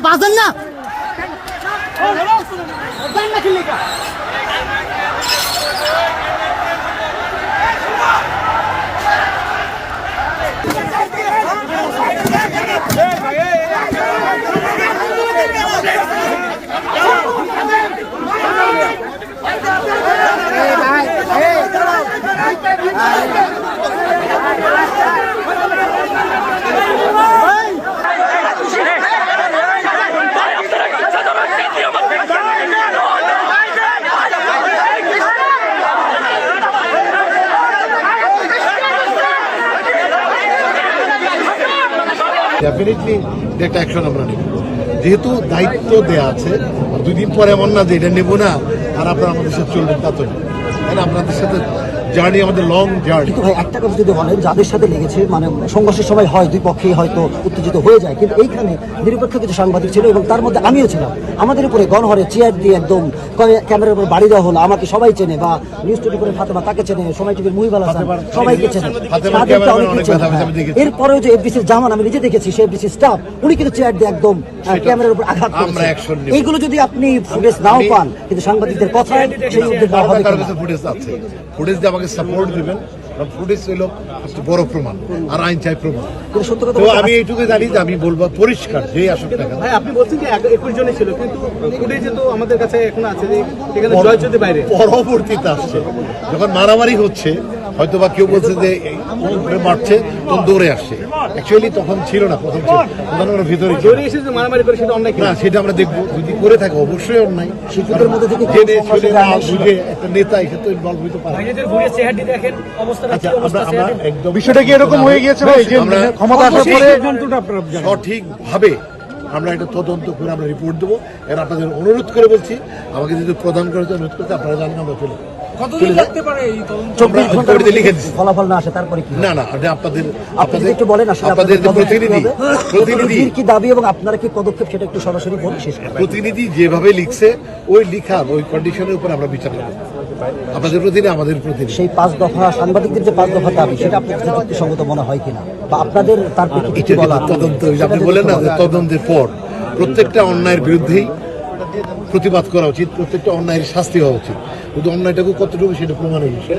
বাজেন না ডেফিনেটলি একটা অ্যাকশন আমরা নেব। যেহেতু দায়িত্ব দেওয়া আছে দুই দিন পরে এমন না যে এটা নেব না, আর আপনারা আমাদের সাথে চলবেন তা তো আপনাদের সাথে জার্নি আমাদের লং জার্নি। কিন্তু ভাই একটা কথা যদি বলেন যাদের সাথে লেগেছে মানে সংঘর্ষের সময় হয় দুই পক্ষেই হয়তো উত্তেজিত হয়ে যায় কিন্তু এইখানে নিরপেক্ষ কিছু সাংবাদিক ছিল এবং তার মধ্যে আমিও ছিলাম। আমাদের উপরে গণহরে চেয়ার দিয়ে একদম ক্যামেরার উপর বাড়ি দেওয়া হলো আমাকে সবাই চেনে বা নিউজ টোয়েন্টি করে ফাতেমা তাকে চেনে সময় টিভির মুহিবাল হাসান সবাইকে চেনে। এরপরেও যে এফডিসির জামান আমি নিজে দেখেছি সে এফডিসির স্টাফ উনি কিন্তু চেয়ার দিয়ে একদম ক্যামেরার উপর আঘাত করেছে। এইগুলো যদি আপনি ফুটেজ নাও পান কিন্তু সাংবাদিকদের কথায় সেই উদ্যোগ হবে ফুটেজ আছে। ফুটেজ দিয়ে আমাকে সাপোর্ট দিবেন কারণ ফুটেজ হলো একটা বড় প্রমাণ আর আইন চাই প্রমাণ। কিন্তু সত্য কথা তো আমি এইটুকু জানি যে আমি বলব পরিষ্কার যে আসুক না ভাই আপনি বলছেন যে একুশ জনই ছিল কিন্তু ফুটেজে তো আমাদের কাছে এখন আছে যে এখানে জয় বাইরে। পরবর্তীতে আসছে। যখন মারামারি হচ্ছে হয়তো বা কেউ বলছে যে মারছে তখন দৌড়ে আসছে। অ্যাকচুয়ালি তখন ছিল না প্রথম ছিল। তখন আমরা ভিতরে মারামারি করে সেটা অন্যায় না সেটা আমরা দেখব। যদি করে থাকে অবশ্যই অন্যায়। শিশুদের মধ্যে কেউ জেনে শুনে না বুঝে একটা নেতা এসে তো ইনভলভ হইতে পারে। আচ্ছা বিষয়টা কি এরকম হয়ে গিয়েছে ভাই যে আমরা ক্ষমতা আসার পরে সঠিকভাবে আমরা এটা তদন্ত করে আমরা রিপোর্ট দেবো। এর আপনাদের অনুরোধ করে বলছি আমাকে যদি প্রদান করে অনুরোধ করতে আপনারা জানেন আমরা চলে চব্বিশ লিখে ফলাফল না আসে তারপরে কি না না এটা আপনাদের আপনি যদি একটু বলেন আসলে আপনাদের প্রতিনিধি কি? প্রতিনিধি। দাবি এবং আপনারা কি পদক্ষেপ সেটা একটু সরাসরি বলুন শেষ প্রতিনিধি যেভাবে লিখছে ওই ওই কন্ডিশনের উপর আমরা বিচার করব। আপনাদের প্রতিনিধি আমাদের প্রতিনিধি। সেই পাঁচ দফা সাংবাদিকদের যে পাঁচ দফা দাবি সেটা যুক্তিসঙ্গত মনে হয় কিনা? বা আপনাদের তার প্রেক্ষিতে কি বলা? তদন্ত আপনি না। তদন্তের পর প্রত্যেকটা অন্যায়ের বিরুদ্ধেই প্রতিবাদ করা উচিত প্রত্যেকটা অন্যায়ের শাস্তি হওয়া উচিত। কিন্তু অন্যায়টাকে কতটুকু সেটা প্রমাণ হয়েছে